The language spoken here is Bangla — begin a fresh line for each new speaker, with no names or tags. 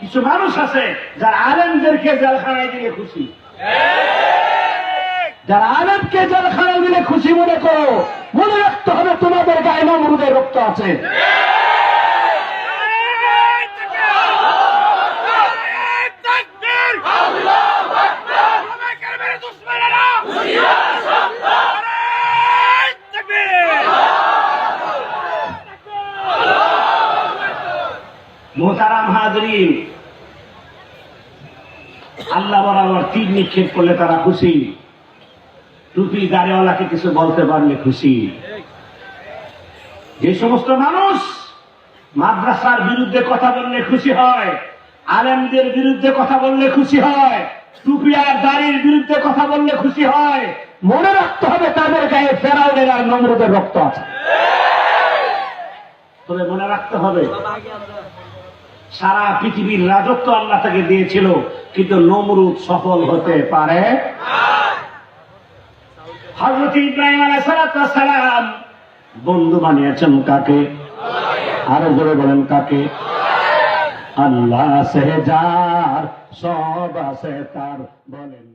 কিছু মানুষ আছে যারা আলেমদেরকে জেলখানায় দিলে খুশি। যারা আলেমকে জেলখানায় দিলে খুশি মনে করো। মনে রাখতে হবে তোমাদের গায়ে মামুদের রক্ত আছে। মোহতারাম হাজরিন। আল্লাহ বরাবর তীর নিক্ষেপ করলে তারা খুশি। টুপি দাড়িওয়ালাকে কিছু বলতে পারলে খুশি। যে সমস্ত মানুষ মাদ্রাসার বিরুদ্ধে কথা বললে খুশি হয়, আলেমদের বিরুদ্ধে কথা বললে খুশি হয়, টুপি আর দাড়ির বিরুদ্ধে কথা বললে খুশি হয়, মনে রাখতে হবে তাদের গায়ে ফেরাউনের আর নমরুদের রক্ত আছে। তবে মনে রাখতে হবে সারা পৃথিবীর রাজত্ব আল্লাহ তাকে দিয়েছিল, কিন্তু নমরুদ সফল হতে পারে হজরত ইব্রাহিম আলাইসালাম বন্ধু বানিয়েছেন কাকে? আরও জোরে বলেন কাকে? আল্লাহ সে যার সব আছে তার বলেন